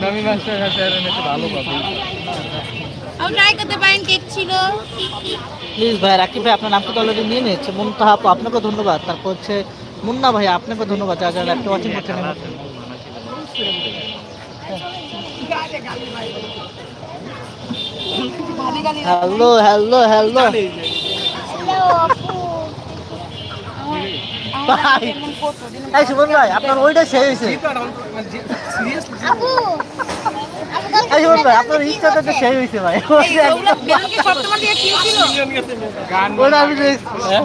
দামি মাছটার কাছে আর একটু ভালো পাবে। আমি ট্রাই করতে পারেন কেক ছিল। প্লিজ ভাই রাকিব ভাই আপনার নামটা তো অলরেডি নিয়ে নিয়েছে। মুনতাহা আপু আপনাকে ধন্যবাদ। তারপর হচ্ছে মুন্না ভাই আপনাকে ধন্যবাদ। যারা যারা একটা ওয়াচিং করছেন হ্যালো হ্যালো হ্যালো ভাই। এই সুমন ভাই আপনার ওইটা শেষ হয়েছে। এই সুমন ভাই আপনার ইচ্ছাটা তো শেষ হয়েছে ভাই। ওটা আমি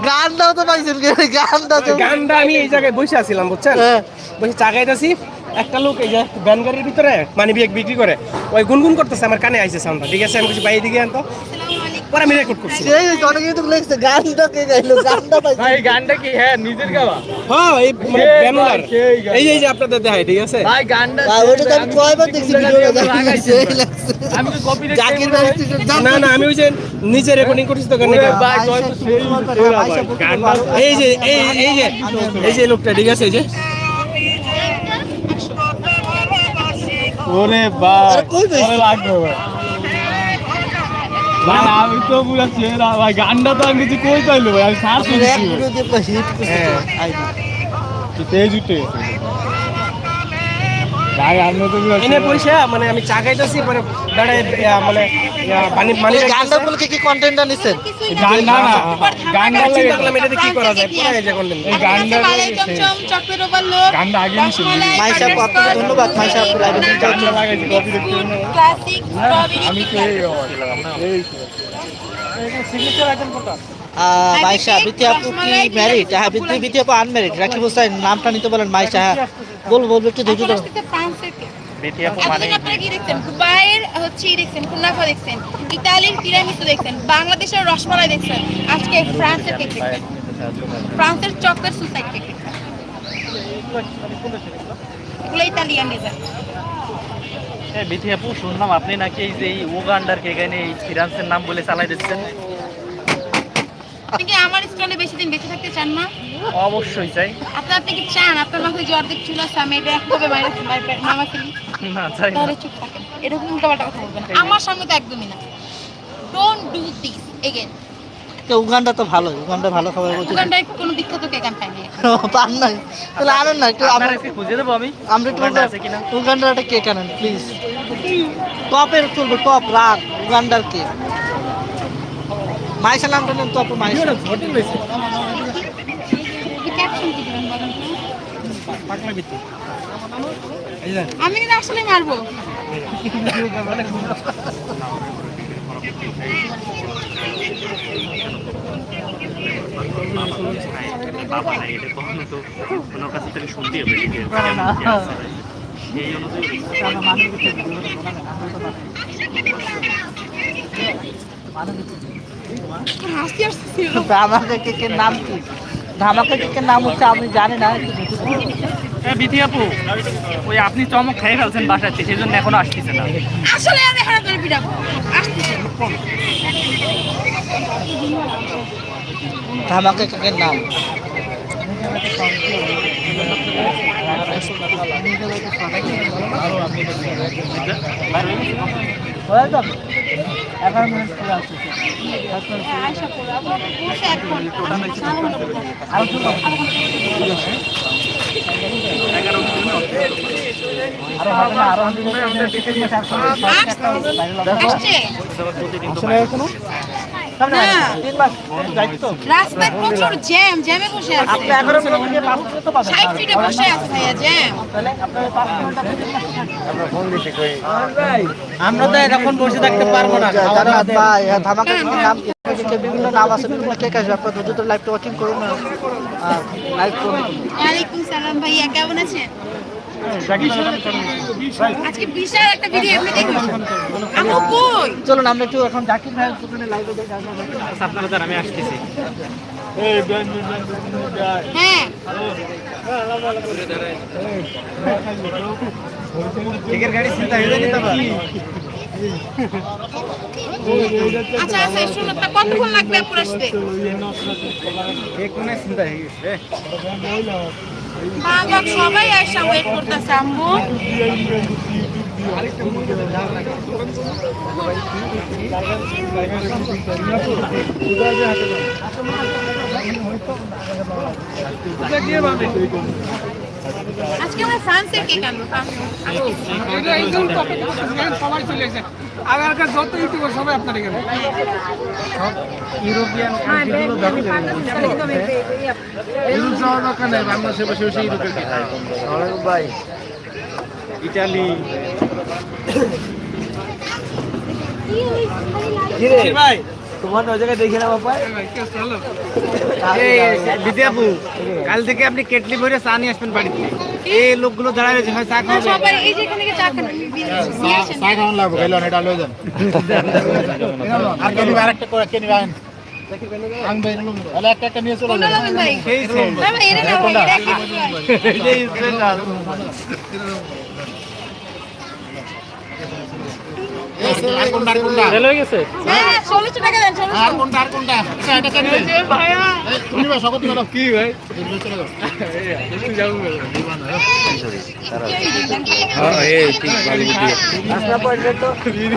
গান দাও তো পাইছেন গান দাও তো গানটা আমি এই জায়গায় বসে আছিলাম বুঝছেন? হ্যাঁ। বসে চাগাইতেছি একটা লোক এই যে ভ্যান গাড়ির ভিতরে মানে বিক্রি করে ওই গুনগুন করতেছে আমার কানে আইছে সাউন্ডটা ঠিক আছে? আমি কিছু বাইরে দিকে আনতো। পরে আমি রেকর্ড করছি। সেই অনেকে কিন্তু লিখছে গানটা কে গাইলো? গানটা পাইছে ভাই গানটা কি? হ্যাঁ নিজের গাওয়া। হ্যাঁ এই মানে গান। এই এই যে আপনাদের দেখাই ঠিক আছে? ভাই গানটা ভাই, ওটা তো আমি কয়বার দেখছি ভিডিওটা লাগাইছি। আমি তো কপি জাকির ভাই না না আমি ওই যে নিজে রেকর্ডিং করছি তো গানটা ভাই এই যে এই এই যে এই যে লোকটা ঠিক আছে এই যে। ওরে পেয়েছিস? ওরে লাগবে ভাই আমি তো পুরো চেহারা ভাই গানটা তো আমি কিছু কই পাইলো ভাই আমি সার আপনার এক করেছি এনে পয়সা মানে আমি পরে দাঁড়ায় মানে পানি পানি গানটা কি কন্টেন্টটা নিছেন? গান না। না গানটা চিন্তা করলাম এটাতে কি করা যায় পরে এই যে গানটা গানটা আগে। মাইশা আপু, আপনাকে ধন্যবাদ, মাইশা আপু, লাইভে তুমি লাগাইছি কপি দেখতে ক্লাসিক আমি তো এই এই আহ, মাইশা বিতি আপু কি ম্যারিড হ্যাঁ বিতি বিতি আপু আনম্যারিড রাকিব হোসেন নামটা নিতে বলেন মাইশা হ্যাঁ বল বলব একটু ধৈর্য ধরো। এতদিন আপনারা কি দেখছেন? দুবাইয়ের হচ্ছে দেখছেন কুনাফা দেখছেন ইতালির তিরামিসু দেখছেন বাংলাদেশের রসমালাই দেখছেন আজকে ফ্রান্সের কেক দেখছেন। ফ্রান্সের চকলেট সুসাইড কেক দেখছেন। এগুলো ইতালিয়ান ডিজাইন বিথি আপু শুনলাম আপনি নাকি এই যে এই ওগান্ডার কে এখানে ফিরান্সের নাম বলে চালাই দিচ্ছেন। আপনি কি আমার স্টলে বেশি দিন বেঁচে থাকতে চান না অবশ্যই চাই। আপনি আপনি কি চান? আপনার মাথায় যে অর্ধেক চুল আছে আমি এটা একভাবে বাইরে মামা ফেলি। না চাই না। তাহলে চুপ থাকেন। এরকম উল্টাপাল্টা কথা বলবেন আমার সামনে তো একদমই না। ডোন্ট ডু দিস এগেন তো উগান্ডা তো ভালো উগান্ডা ভালো খাবার বলতে উগান্ডায় কোনো বিখ্যাত পাইনি পান নাই। তাহলে আনেন না একটু আমরা খুঁজে দেবো আমি। আমরা একটু আছে কিনা? উগান্ডার একটা কেক আনেন প্লিজ টপের তুলবো টপ রাগ উগান্ডার কেক মাইশা নামটা নেন টপ মাইশা ক্যাপশন কি দিবেন বলেন তো? পাকনা ভিত্তি এই যে আমি কিন্তু আসলে মারবো বাবা নাই এটা কখনো তো ওনার কাছে থেকে শুনতে হবে এই অনুযায়ী হাসি আসছে ধামাকা কেকের নাম কি? ধামাকা কেকের নাম হচ্ছে আমি জানি না। হ্যাঁ বিথি আপু ওই আপনি চমক খেয়ে ফেলছেন বাসাতে সেই জন্য এখনও আসতেছে না। আসলে আমি হারা করে পিটাবো আসতেছে। ধামাকা কেকের নাম? এগারো মিনিট আসতেছে করো। আসছে আসলে এখনও? রাস্তায় প্রচুর জ্যাম জ্যামে বসে আছে। ষাট ফিটে বসে আছে ভাইয়া জ্যাম। মাস আমরা তো এরকম বসে থাকতে পারব না। ভাই ধামাকা কেকের নাম বিভিন্ন নাম আছে বিভিন্ন কেক আসবে আপনার দ্রুত লাইভটা ওয়াচিং করুন লাইভ করুন। ওয়ালাইকুম সালাম ভাইয়া কেমন আছেন? আজকে বিশাল একটা ভিডিও এমনি দেখুন আমু কই? চলুন আমরা একটু এখন জাকির ভাইয়ের দোকানে লাইভে দেখে আসব আপনারা তার আমি আসতেছি। এই ব্যান ব্যান ব্যান হ্যাঁ। কেকের গাড়ি চিন্তা হয়ে যায় তবে আচ্ছা আচ্ছা শুনো তা কতক্ষণ লাগবে আপুর আসতে? কেক কোনে চিন্তা হয়ে গেছে? বাবা সবাই আইসা ওয়েট করতেছে আম্মু। আরেকটা আজকে আমরা ফ্রান্সের কেক আনব সবাই চলে এসে আগেরকার যত ইউটিউবার সবাই আপনার এখানে ইউরোপিয়ান ইউরোপ যাওয়ার দরকার নেই বাংলাদেশে বসে বসে ইউরোপের কেক ভাই ইটালি ভাই তোমার ওই জায়গায় দেখে না বাবা বিদ্যাপু কাল থেকে আপনি কেটলি ভরে চা নিয়ে আসবেন বাড়িতে। এই লোকগুলো দাঁড়ায় রয়েছে হয় চা খাবে সবাই এই যে এখানে চা খান। নিয়ে আসেন। লাগবে গেল এটা লয়ে যান আর কেন আরেকটা করে কেন আইন আনবে তাহলে একটা একটা নিয়ে চলে কোনটা লাগবে ভাই না ভাই এটা না ভাই এটা কি আর কোনটা? আর কোনটা ফেল হয়ে গেছে হ্যাঁ টাকা দেন আর কোনটা আর কোনটা? আচ্ছা, এটা কেন ভাইয়া। তুমি ভাই সকত গেল কি ভাই? যাও এই তো ভাই ঠিক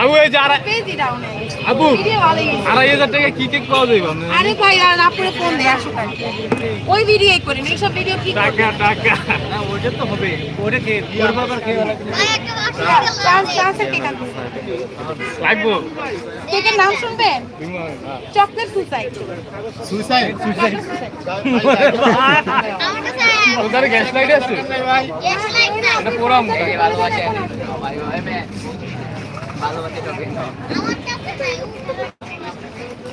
আবু এই যে আড়াই আবু ভিডিও ভালোই গেছে। আড়াই হাজার টাকা কি কেক পাওয়া যাবে আরে ভাই আর আপুরে ফোন দে আসো ভাই ওই ভিডিও করেন এইসব ভিডিও কি টাকা টাকা। না ওটা তো হবে। ওটা কে? ওর বাবার খেয়ে চান্স চান্সের কেক আনব লাগবো। কেকের নাম শুনবেন chocolate suicide suicide? Chocolate suicide ওদের গ্যাস লাইট আছে? এটা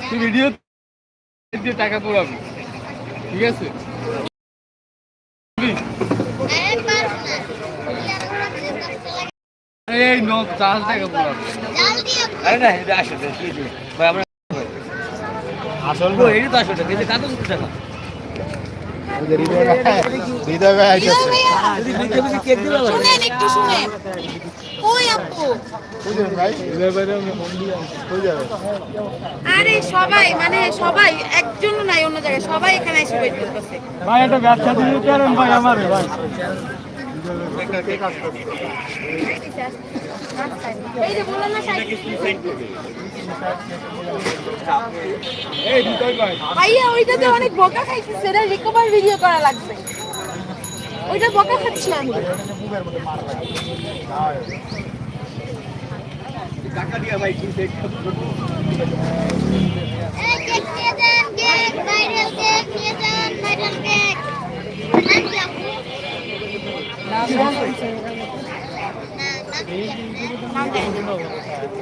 তুই ভিডিও দিয়ে টাকা পোড়াবি। ঠিক আছে? এই ন চার টাকা পোড়াবি। আরে না ভাই, আমরা আসল ও এই তো আসো কিন্তু কাটো টাকা হৃদয় ভাই আইতাছে যদি বুঝতে বুঝতে কেক দিবা শুনেন একটু শুনেন। ওই আপু। বুঝলেন ভাই হৃদয় ভাই হয়ে যাবে আরে সবাই মানে সবাই একজন নাই অন্য জায়গায় সবাই এখানে এসে ওয়েট করতেছে। ভাই একটা ব্যবসা দিয়ে করেন ভাই আমার ভাই। এই যে বললাম না সাইড ভাইয়া অনেক বোকা খাইছি সেটা রিকভার ভিডিও করা লাগবে ওইটা বোকা খাচ্ছি কেক নিয়ে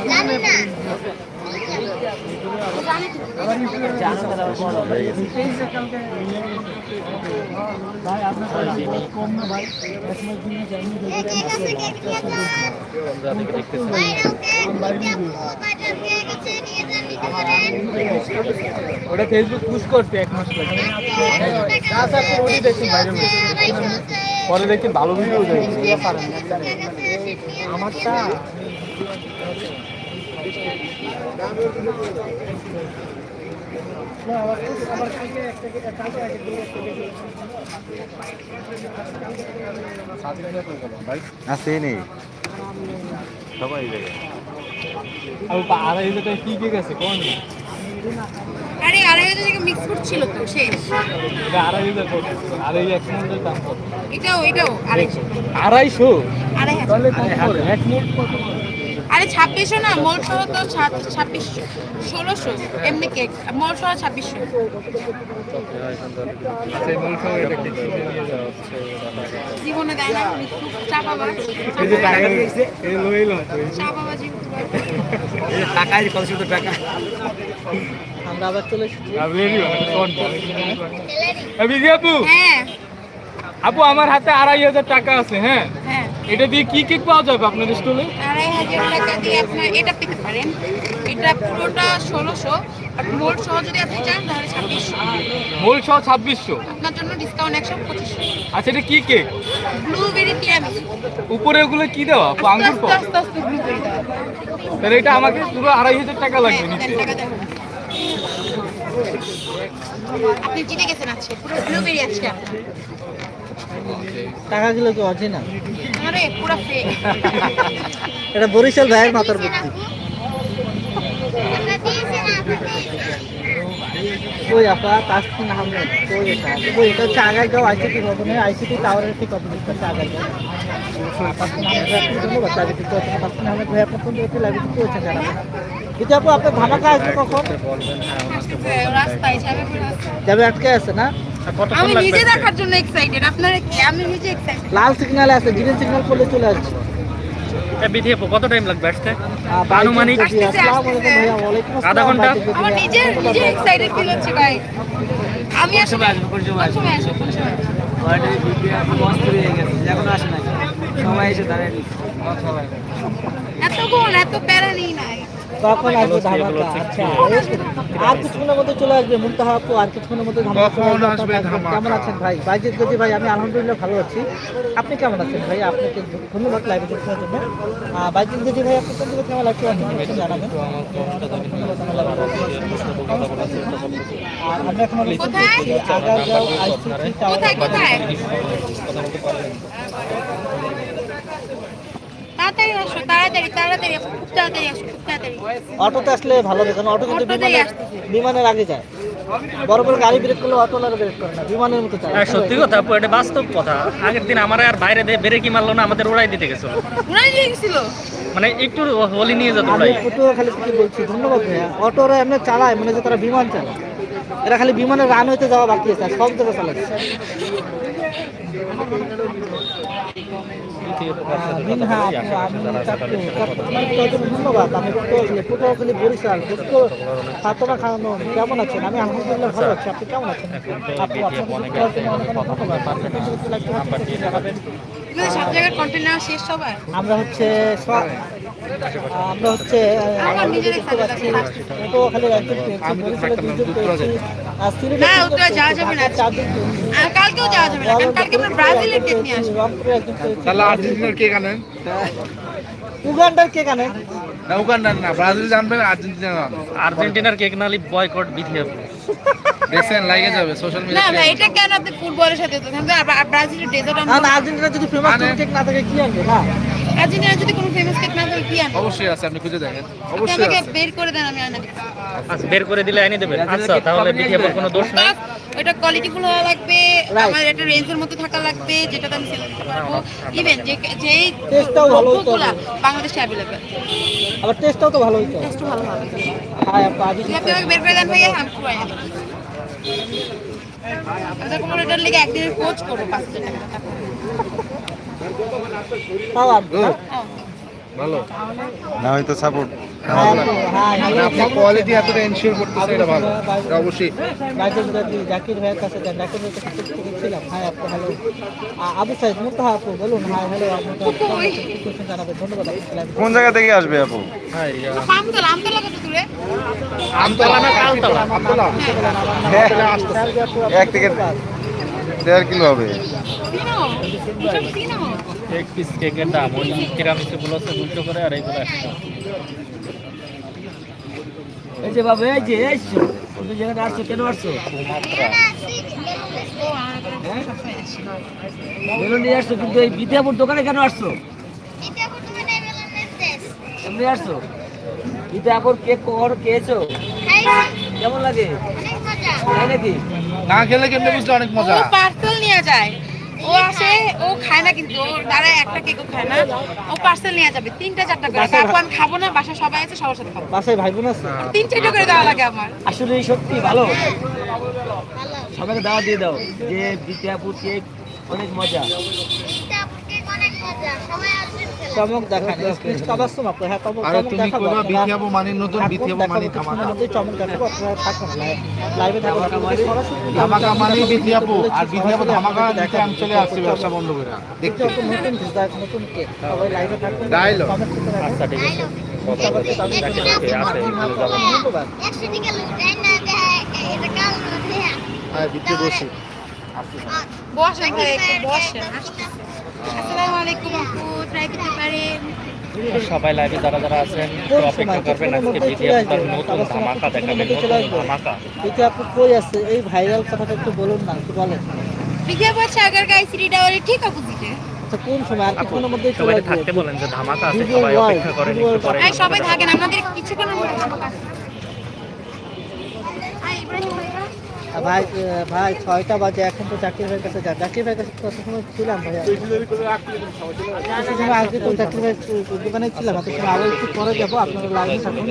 যান ভাইরাল কেক জানি না কেক আছে কেক নিয়ে যান ভাইরাল কেক ভাইরাল কেক আছে নিয়ে যান নিতে পারেন ওটা ফেসবুক পুশ করতে এক মাস লাগে পরে দেখছি ভালো ভিডিও দেয়। আমারটা আসেনি সবাই আর আড়াই হাজার টাকা কি কেক আছে কোন? আরে আড়াই হাজার টাকা মিক্স করছিল তো শেষ। এটা আড়াই হাজার আড়াই এক মন্ডের দাম কত? এটাও এটাও আড়াইশো। আড়াইশো? আড়াই হাজার। তাহলে কম করে? এক মোট কত আরে ছাব্বিশশো না মোট সহ তো ছাব- ছাব্বিশশো ষোলোশো এমনি কেক মোট সহ ছাব্বিশশো জীবনে দেয় না টাকা কত শুধু আমরা আবার চলে এসেছি। আপু! হ্যাঁ। আপু আমার হাতে আড়াই হাজার টাকা আছে হ্যাঁ? হ্যাঁ। এটা দিয়ে কি কেক পাওয়া যাবে আপনাদের স্টলে? আড়াই হাজার টাকা দিয়ে আপনার এটা পেতে পারেন। এটা পুরোটা ষোলোশো আর মোট সহ যদি আপনি চান তাহলে ছাব্বিশশো। মোল সহ ছাব্বিশশো? আপনার জন্য ডিসকাউন্ট একশো পঁচিশশো। আচ্ছা এটা কি কেক? ব্লুবেরি উপরে ওগুলো কি দেওয়া? আঙ্গুর আস্তে ফল আস্তে আস্তে ব্লুবেরি দেওয়া। তাহলে এটা আমাকে পুরো আড়াই হাজার টাকা লাগবে হ্যাঁ, নিচে। টাকা দেন। আপনি জিতে গেছেন আজকে পুরো ব্লুবেরি আজকে আপনার। টাকাগুলো কি অরিজিনাল আরে পুরো ফ্রি এটা বরিশাল ভাইয়ের মাথার বুদ্ধি। আমরা দিয়েছি না আমরা দিয়েছি ওই আপা তাসকিন আহমেদ ওই এটা? ওই এটা হচ্ছে আগাইগাঁও আইসিটি ভবনে আইসিটি টাওয়ারের ঠিক অপোজিট পাশে আগাইগাঁও তাসকিন আহমেদ ভাই আপনি ধন্যবাদ লাইভে যুক্ত হচ্ছেন তাসকিন আহমেদ ভাই আপনার কোন জায়গাতে লাইভে যুক্ত হচ্ছেন জানাবেন কিন্তু আপু আপনার ধামাকা আসবে কখন? রাস্তায় যাবে পুরো রাস্তায়। যাবে আটকে আছে না? আমি নিজে দেখার জন্য এক্সাইটেড আপনারা কি? আমি নিজে এক্সাইটেড লাল সিগন্যাল আছে গ্রিন সিগন্যাল করলে চলে আসছে। কত টাইম লাগবে আসতে? আনুমানিক? আধা ঘণ্টা? ভাই, জি, জি, আমার জি, নিজে ধন্যবাদ নিজে ভাই। এক্সাইটেড ফিল হচ্ছে ভাই। আমি আসলে কোন সময় আসব? কোন সময় এতক্ষণ এত প্যারা নেই নাই। কখন আসবে ধামাকা। আচ্ছা আর কিছুক্ষণের মধ্যে চলে আসবে মুনতাহা আপু আর কিছুক্ষণের মধ্যে? কেমন আছেন ভাই? বাইজিৎ গতি ভাই আমি আলহামদুলিল্লাহ ভালো আছি। আপনি কেমন আছেন ভাই? আপনাকে ধন্যবাদ লাইভে হওয়ার জন্য। বাইজিৎ গতি ভাই আপনি কোন কেমন লাগছে জানাবেন। আর আমরা এখন কোথায়? Agargaon ICT tower. তাড়াতাড়ি আসো তাড়াতাড়ি তাড়াতাড়ি আসো খুব তাড়াতাড়ি আসো খুব তাড়াতাড়ি। অটোতে আসলে ভালো হবে কারণ অটো কিন্তু বিমানের। বিমানের আগে যায়। বড় বড় গাড়ি ব্রেক করলে অটো আর ব্রেক করে না বিমানের মতো চায় সত্যি কথা আপু এটা বাস্তব কথা। আগের দিন আমার আর বাইরে দিয়ে বেরে কি মারলো না আমাদের ওড়াই দিতে গেছিল। উড়াই দিয়ে গেছিল? মানে একটু হলি নিয়ে যেত আমি ওড়াই খালি থেকে বলছি ধন্যবাদ ভাইয়া। অটোরা এমনি চালায় মনে হচ্ছে তারা বিমান চালায়। এরা খালি বিমানের রান হইতে যাওয়া বাকি আছে সব জায়গায় চালাচ্ছে। চাচ্ছু, চাচ্ছু, আমার কয়েকজন ধন্যবাদ আমি পটুয়াখালী পটুয়াখালী বরিশাল সাতনা খাওয়ানো কেমন আছেন? আমি আলহামদুলিল্লাহ ভালো আছি আপনি কেমন আছেন? অনেক অনেক আপনি পারছেন, জানাবেন। সব জায়গার কন্টেন্ট শেষ সবার আমরা হচ্ছে আমরা হচ্ছে আহ, আমার নিজের দেখতে পাচ্ছি পটুয়াখালী একজন পেয়েছি বরিশালে দুজন পেয়েছি আর সিলেটে না, চারজন পেয়েছি। একজন পেয়েছি। উগান্ডার কে কানে না উগান্ডার না ব্রাজিল জানবেন আর্জেন্টিনা আর্জেন্টিনার কেক নালি বয়কট বিথি আপু দেখছেন লাগে যাবে সোশ্যাল না মিডিয়া এটা কেন আপনি ফুটবলের সাথে তো ব্রাজিলের ডেজার্ট না না আর্জেন্টিনা যদি ফেমাস মানে- কেক না থাকে কি আনবে? না আর্জেন্টিনা যদি কোনো ফেমাস কেক না থাকে কি আনব অবশ্যই আছে আপনি খুঁজে দেখেন। অবশ্যই আমাকে আছে। বের করে দেন আমি আনা দিচ্ছি। আচ্ছা। বের করে দিলে আইনি দেবেন। আচ্ছা তাহলে আপুর কোনো দোষ নাই। ওইটা কোয়ালিটিফুল হওয়া লাগবে আমার একটা রেঞ্জের মধ্যে থাকা লাগবে যেটাতে আমি সেল করতে পারব। ইভেন যে যেই Taste-টাও ভালো। দ্রব্যগুলা বাংলাদেশে অ্যাভেলেবেল আবার টেস্টটাও তো ভালো হইতো। টেস্ট ভালো হবে। হ্যাঁ আপনি বের করে দেন ভাইয়া আমি পুরো এনে দিচ্ছি। আমি এটার লেগে একদিনের কোচ করব পাঁচ হাজার টাকা? হ্যাঁ। ভালো না হয়তো সাপোর্ট হ্যাঁ হ্যাঁ মানে হ্যালো, আপনি কোয়ালিটি আছেন? এতটা এনশিওর করতেছে এটা ভালো এটা অবশ্যই রাজেশ গান্ধী, জাকির ভাইয়ের কাছে জাকির ভাইয়ের কাছে টিকটকে হাই আপু হ্যালো আবু সাইদ আপু বলুন হাই হ্যালো জানাবেন ধন্যবাদ কোন জায়গা থেকে আসবে আপু আমতলা আমতলা আমতলা হ্যাঁ। এক থেকে দেড় কিলো হবে। চিনো এসব চিনো এক পিস কেকের দাম ওই তিরামিসু গুলো হচ্ছে দুশো করে আর এইগুলো একশো। এই যে বাবা এই যে তুমি আসছো কেন আসছো? বেলুন নিয়ে আসছো কিন্তু এই বিদ্যাপুর দোকানে কেন আসছো? এমনি আসছো? বিদ্যাপুর কেক খেয়েছো? খাইছি কেমন লাগে? অনেক মজা না খেলে কেমনে বুঝলে অনেক মজা। ও পার্সেল নিয়ে যায়। ও আসে ও খায় না কিন্তু ওর দ্বারা একটা কেকও খায় না। ও পার্সেল নিয়ে যাবে তিনটা চারটা করে। তারপর আমি খাব না বাসায় সবাই আছে সবার সাথে খাব। বাসায় ভাই বোন আছে? তিন চারটা করে দেওয়া লাগে আমার। আসলে সত্যি ভালো। ভালো সবাইকে দাওয়া দিয়ে দাও যে বিদ্যাপুর কেক অনেক মজা। চমক দেখান কাবার সময় হ্যাঁ চমক আরে চমক তুমি দেখাবো। কইবা বিথিয়াবো মানে নতুন বিথিয়াবো দেখাবো, মানে চমক দেখাবো আপনারা থাকুন। লাইভে। থাকুন। ধামাকা মানে বিথিয়াবো আর বিথিয়াবো ধামাকা আপনাদের আমি চলে আসছি ব্যবসা বন্ধ করে। দেখতে দেখতে নতুন ডিজাইন নতুন কেক সবাই লাইভে থাকুন। Dialogue. কমেন্ট করতে থাকুন আচ্ছা ঠিক আছে। হ্যাঁ বসে। আসতেছে। আসসালামু আলাইকুম আপু ট্রাই করতে পারেন। সবাই লাইভে যারা যারা আছেন অপেক্ষা করবেন আজকে ভিডিও আপনার নতুন ধামাকা দেখাবেন নতুন ধামাকা। এটা আপনি কই আছে? এই ভাইরাল কথাটা একটু বলুন না একটু বলেন। বিজয় বলছে আগার গাই সিটি টাওয়ারে ঠিক অপোজিটে। আচ্ছা কোন সময়? আর মধ্যেই চলে সবাই থাকতে বলেন যে ধামাকা আছে সবাই অপেক্ষা করেন একটু পরে। সবাই থাকেন আপনাদের কিছুক্ষণের মধ্যে ধামাকা আছে। আই ইব্রাহিম ভাইয়া আর ভাই ভাই ছয়টা বাজে এখন তো জাকির ভাইয়ের কাছে যা জাকির ভাইয়ের কাছে কত সময় ছিলাম ভাইয়া? সময় আগে তো জাকির ভাই দোকানে ছিলাম এত সময় আরও একটু পরে যাব আপনারা লাইনে থাকুন।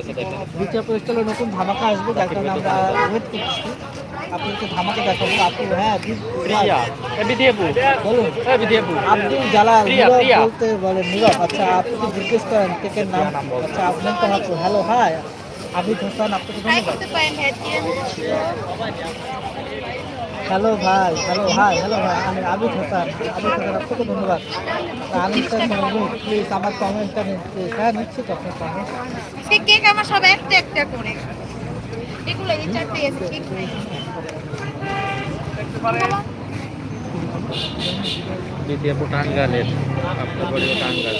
দ্বিতীয় পরিস্থিতি নতুন ধামাকা আসবে যার কারণে আমরা ওয়েট করছি। আপনাদেরকে ধামাকা দেখাবো আপনি হ্যাঁ বলুন। আব্দুল জালাল। বলতে বলে নীরব। আচ্ছা আপনি কি জিজ্ঞেস করেন কেকের নাম? আচ্ছা আপনার তো হ্যালো হাই। আবিদ হোসেন আপনাকে হ্যালো ভাই হ্যালো হাই হ্যালো ভাই আমি আবিদ হোসেন আবিদ হোসেন আপনাকে ধন্যবাদ। আমি প্লিজ আমার কমেন্টটা নিন প্লিজ হ্যাঁ নিচ্ছি তো আপনার কমেন্ট আজকে কেক আমার সব একটা একটা করে। এগুলো এই চারটে আছে কেক নাই। বিদিয়াপু টাঙ্গালের আপনার বাড়িও টাঙ্গাল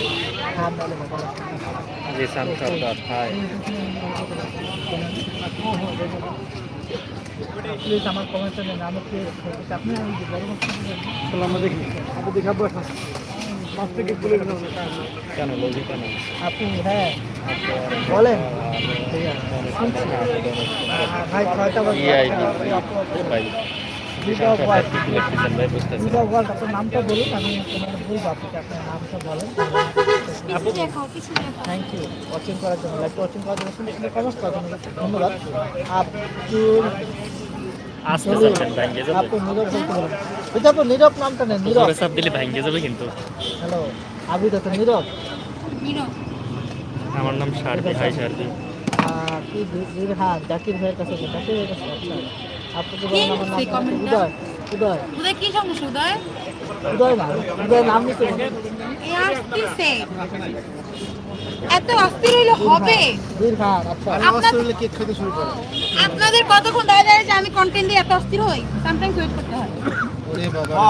বলে বলে হাই প্লিজ আমার কমেন্টটা নিন আমি আপনি ওই যে বড় মাছ আমরা দেখি। আপনি দেখাবো মাছ থেকে তুলে নেব কেন লজি কেন? আপনি হ্যাঁ। বলেন। ভাই ছয়টা বাজে। ওয়ার্ড আপনার নামটা বলুন আমি তোমাকে বলব আপনি আপনার নামটা বলেন। থ্যাংক ইউ ওয়াচিং করার জন্য লাইভ ওয়াচিং করার জন্য সুন্দর সুন্দর কমেন্টস করার জন্য ধন্যবাদ আব্দুল নীরব। নামটা নেন নীরব। জোরে দিলে ভাঙ্গে যাবে কিন্তু। হ্যালো আবিদ তো নীরব। আমার নাম শারদি হাই শারদি কি বীর হ্যাঁ জাকির ভাইয়ের কাছে জাকির ভাইয়ের কাছে আপনাকে বলেন আমার নাম উদয় উদয়। উদয় কি সমস্যা উদয়? এত অস্থির হইলে হবে। আপনাদের কতক্ষণ দাঁড়িয়ে দাঁড়িয়ে যে আমি কন্টেন্ট দিয়ে এত অস্থির হই? সামটাইমস ওয়েট করতে হয়। ওরে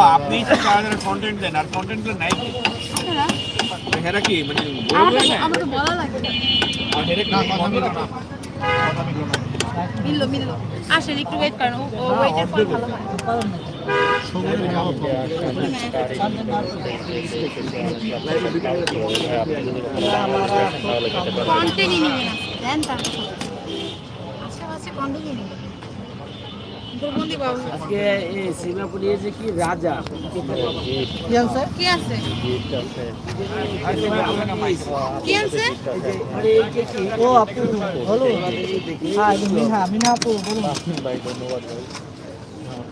আপনি কন্টেন্ট দেন আর কন্টেন্ট নাই হেরা কি মানে আমার তো আমার তো বলা লাগে না। কথা মিলো না। মিললো মিললো। আসেন একটু ওয়েট করেন। ও- ওয়েটের পর ভালো হয়। তার আশেপাশে কন্টেন্টই নিয়ে গোবন্দি বাবু কি আনছে? কি আছে কি আছে ও আপু বলুন। হ্যাঁ মিনহা আপু বলুন। ভাই ধন্যবাদ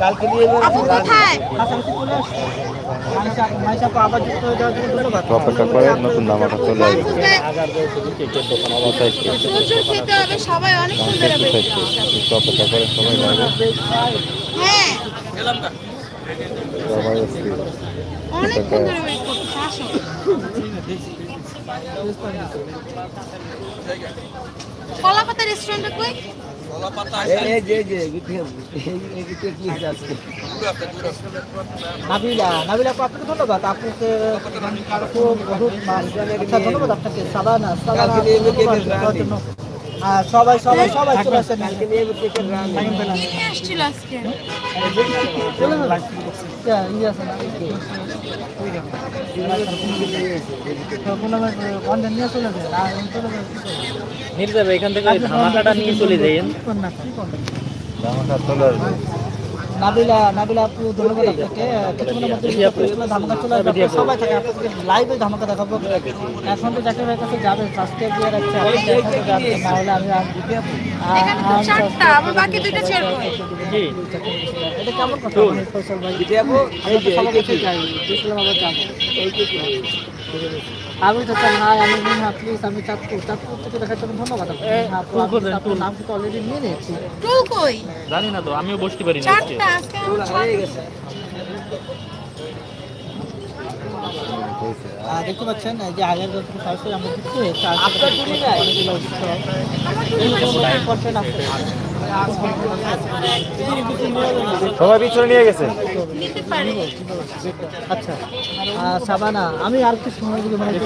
কালকে চলে আবার হয়ে ধন্যবাদ অপেক্ষা করে নতুন চলে আসবে। কেকের দোকান অবশ্যই প্রচুর খেতে হবে সবাই করছে। একটু অপেক্ষা করে সবাই হ্যাঁ। সবাই কলাপাতা রেস্টুরেন্টে কই নাবিলা নাবিলা আপনাকে ধন্যবাদ আপনাকে আচ্ছা আপনাকে সাবানা সাবানা। হ্যাঁ সবাই সবাই সবাই চলে আসেন আসছিল আজকে নিয়ে যাবে এখান থেকে ধামাকাটা নিয়ে চলে যাই? ধামাকা চলে আসবে নাবিলা নাবিলা আপু ধন্যবাদ আপনাকে। কিছুক্ষণের মধ্যে ধামাকা চলে আসবে। সবাই থাকে আপনাদের লাইভে ধামাকা দেখাবো। এখন তো জাকির ভাইয়ের কাছে যাবে সাবস্ক্রাইব দিয়ে রাখছে আপনি তো এখন তো যাবেন না হলে আমি এটা কেমন কথা? ভাই আমি তো চাই না আমি মিনহা প্লিজ আমি চাঁদপুর চাঁদপুর থেকে দেখার জন্য ধন্যবাদ আপনার নাম কিন্তু অলরেডি নিয়ে নিয়েছি। টুল কই জানি না তো আমিও বসতে পারি না আজকে। দেখতে পাচ্ছেন যে আগের বছর সরাসরি আমরা যুক্ত হয়েছি সবাই পিছনে নিয়ে গেছে। আচ্ছা সাবানা আমি আর কি সময় দিকে মানে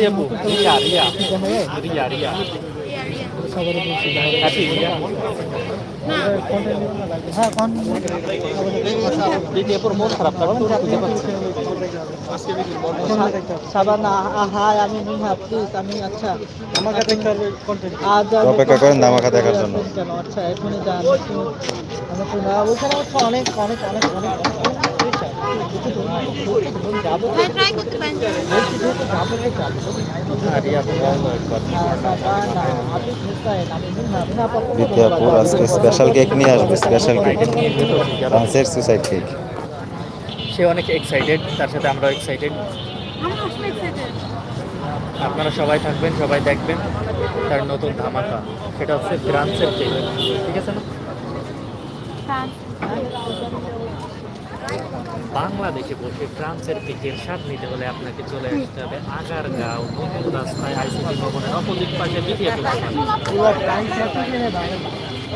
রিয়া রিয়া, আচ্ছা অপেক্ষা করেন ধামাকা দেখার জন্য। আচ্ছা এখনই যান ওইখানে হচ্ছে অনেক অনেক অনেক অনেক বিদ্যাপুর আজকে স্পেশাল কেক নিয়ে আসবে স্পেশাল কেক ফ্রান্সের সুসাইড কেক সে অনেক এক্সাইটেড তার সাথে আমরাও এক্সাইটেড আপনারা সবাই থাকবেন সবাই দেখবেন তার নতুন ধামাকা। সেটা হচ্ছে ফ্রান্সের কেক ঠিক আছে না? বাংলাদেশে বসে ফ্রান্সের পিকের স্বাদ নিতে হলে আপনাকে চলে আসতে হবে আগারগাঁও নতুন রাস্তায় আইসিটি ভবনের অপোজিট পাশে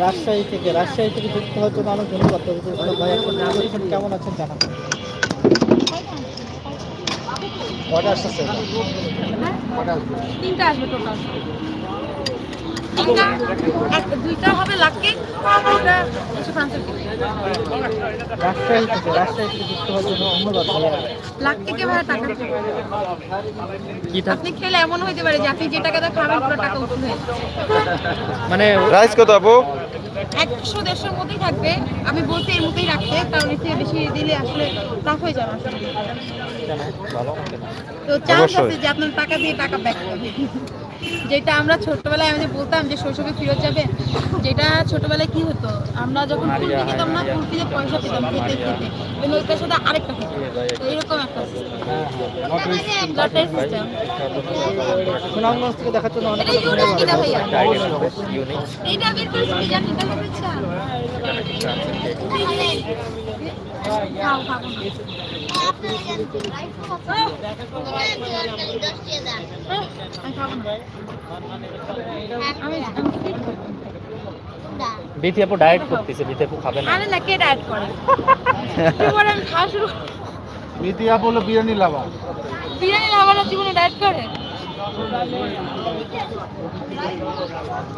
রাজশাহী থেকে রাজশাহী থেকে যুক্ত হওয়ার জন্য অনেক ভাই এখন কেমন আছেন জানাবেন অর্ডার আসছে তিনটা আসবে টোটাল। তিনটা দুইটা হবে লাক দুইটা হচ্ছে ফ্রান্সের ভাড়া টাকা আপনি খেলে এমন হইতে পারে যে আপনি যে টাকাটা খাবেন পুরো টাকা মানে প্রাইস কত আপু? একশো দেড়শোর মধ্যেই থাকবে। আমি বলছি এর মধ্যেই রাখতে কারণ এর বেশি দিলে আসলে টাফ হয়ে যাবে আসলে। তো চান্স। আছে যে আপনার টাকা দিয়ে টাকা ব্যাক করবে। যেটা আমরা ছোটবেলায় আমাদের বলতাম যে শৈশবে ফেরত যাবে যেটা ছোটবেলায় কি হতো? আমরা যখন কুলফি খেতাম না। কুলফিতে পয়সা পেতাম খেতে। খেতে। কিন্তু ওইটার সাথে আরেকটা খেতে তো এরকম একটা সিস্টেম সুনামগঞ্জ থেকে দেখার জন্য অনেক এটা অনেক ইউনিক কিনা ধন্যবাদ ভাইয়া। হবে ইউনিক এটা বের করেছি কি জানি এটা হবে খাও খাব বিথি আপু ডায়েট করতেছে বিথি আপু খাবে না। আরে না কে ডায়েট করে? এবারে আমি খাওয়া শুরু বিথি আপু হলো বিরিয়ানি লাভা বিরিয়ানি আমার জীবনে ডায়েট করে?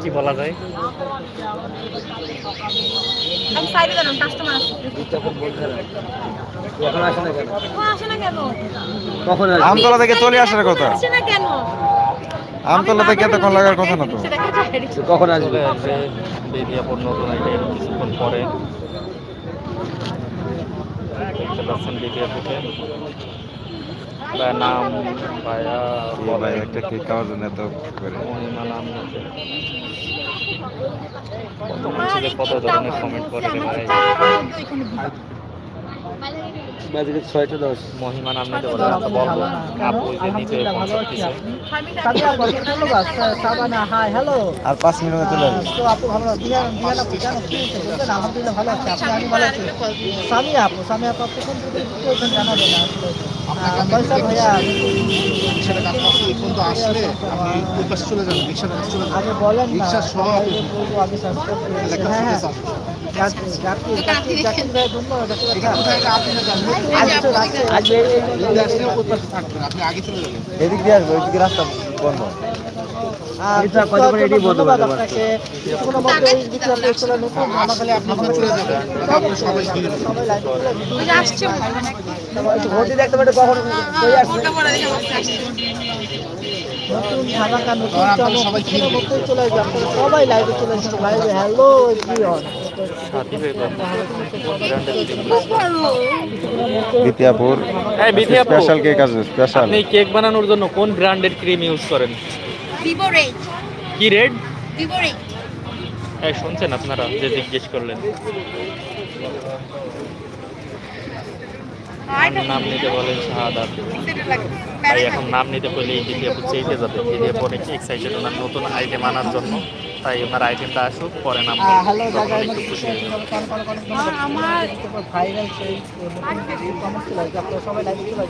কি বলা যায়? আমি সাইডে দাঁড়ান কাস্টমার আসছে এখন আসে না কেন? আসে না কেন? কখন আমতলা থেকে চলে আসার কথা। আসে না কেন? আমতলা থেকে এতক্ষণ লাগার কথা না তো। কখন আসবে? বেবি আপুর নতুন আইটেম কিছুক্ষণ পরে। দেখতে পাচ্ছেন ভাইয়া নাম ভাইয়া ভাই একটা কেক খাওয়ার জন্য এত করে মহিমা নাম। কত মানুষ কত ধরনের কমেন্ট করে ভাই বাজে ছয়টা দশ। মহিমা নাম নিতে আমরা বলব আপু যে নিতে আর পাঁচ মিনিটে চলে তো আপু ভালো আলহামদুলিল্লাহ আছে। আপনি আমি ভালো আছি সামিয়া আপু সামিয়া আপু আপনি কোন জানাবেন পয়সা ভাইয়া আপনি বলেন না। হ্যাঁ হ্যাঁ। এদিক দিয়ে আসবে ওইদিকে রাস্তা বন্ধ দেখতে পারে কখন নতুন নতুন চমক চলে আসবে আপনারা সবাই লাইভে চলে লাইভে হ্যালো এভরিওয়ান হয়ে স্পেশাল কেক আসবে স্পেশাল আপনি কেক বানানোর জন্য কোন ব্র্যান্ডের ক্রিম ইউজ করেন? কি রেড। এই শুনছেন আপনারা যে জিজ্ঞেস করলেন। নাম নিতে বলেন শাহাদাত। তাই এখন নাম নিতে বলে এই চেইতে যাবে অনেক এক্সাইটেড ওনার নতুন আইটেম আনার জন্য তাই ওনার আইটেমটা আসুক পরে নাম একটু খুশি হয়ে আসবেন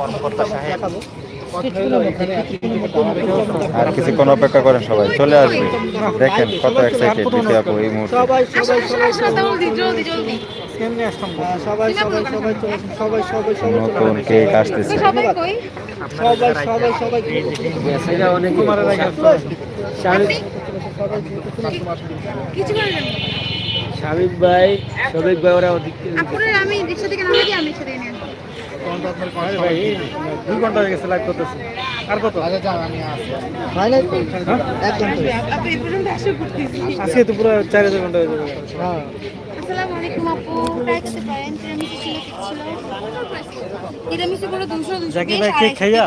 কর্মকর্তা সাহেব। আর কিছুক্ষণ অপেক্ষা করেন সবাই চলে আসবে। দেখেন কত এক্সাইটেড এই মুহূর্তে। সবাই সবাই হ্যাঁ, সবাই সবাই সবাই সবাই সবাই সবাই নতুন কেক আসতেছে। সবাই সবাই সবাই অনেক কিছু শামিক ভাই শফিক ভাই ওরা ওদিক আমি রিক্সা থেকে নামে কি আমি রিক্সা থেকে ভাই দুই ঘণ্টা হয়ে গেছে লাইভ করতেছি। আর কত? আচ্ছা করতেছি আজকে তো পুরো চার হাজার ঘণ্টা হয়ে যাবে। হ্যাঁ। আসসালামু আলাইকুম আপু ট্রাই করতে পারেন তিরামিসু ছিল কেক ছিল তিরামিসু করে 200 200 জাকির ভাই কেক খাইয়া?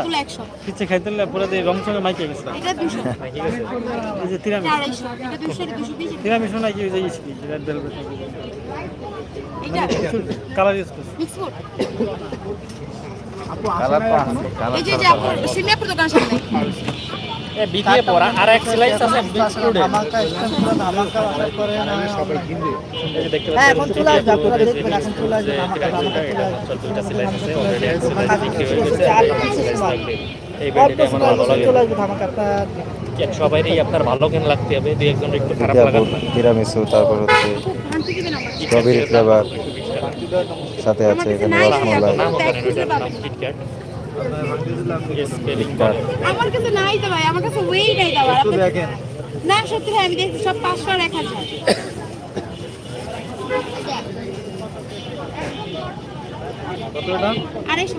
100 খাইতে না পুরো দিয়ে রং সঙ্গে মাইকে গেছে এটা 200 এই যে তিরামি এটা 200 220 তিরামি শোনা কি যে ইসকি রেড ভেলভেট এটা কালার ইউজ করছে। Mix food. কালার তো কালার এই যে যে আপু সিমিয়াপুর দোকান সামনে। এ বিথি আপু আর আর এক স্লাইস আছে বিস্কুটে ধামাকা স্ট্যান্ড ধামাকা অর্ডার করে না। সবাই দেখতে হ্যাঁ, পাচ্ছেন এখন চলে আসবে, আপনারা দেখবেন, এখন চলে আসবে, ধামাকা, ধামাকা চলে আসবে। দুইটা স্লাইস আছে অলরেডি এক স্লাইস বিক্রি হয়ে গেছে। আর আর স্লাইস সময়। এই ব্যান্ডটা আমার ভালো লাগে। চলে আসবে ধামাকা আপনার সবাইরই আপনার ভালো কেন লাগতে হবে? দুই একজন একটু খারাপ তিরামিসু তারপর হচ্ছে স্ট্রবেরি ফ্লেভার সাথে আছে এখানে রসমলাই। আমার কাছে নাই তো ভাই আমার কাছে ওয়েই নাই না সত্যি ভাই আমি দেখছি সব 500 আর 1000 আড়াইশো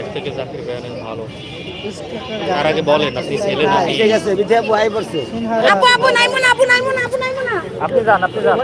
এর থেকে জাকির ভাই ভালো। তার আগে বলেন আপনি ছেলে নাকি আছে বিদ্যা বই পড়ছে। আপু আপু নাইমো আপু নাইমো আপু নাইমো আপনি যান আপনি যান।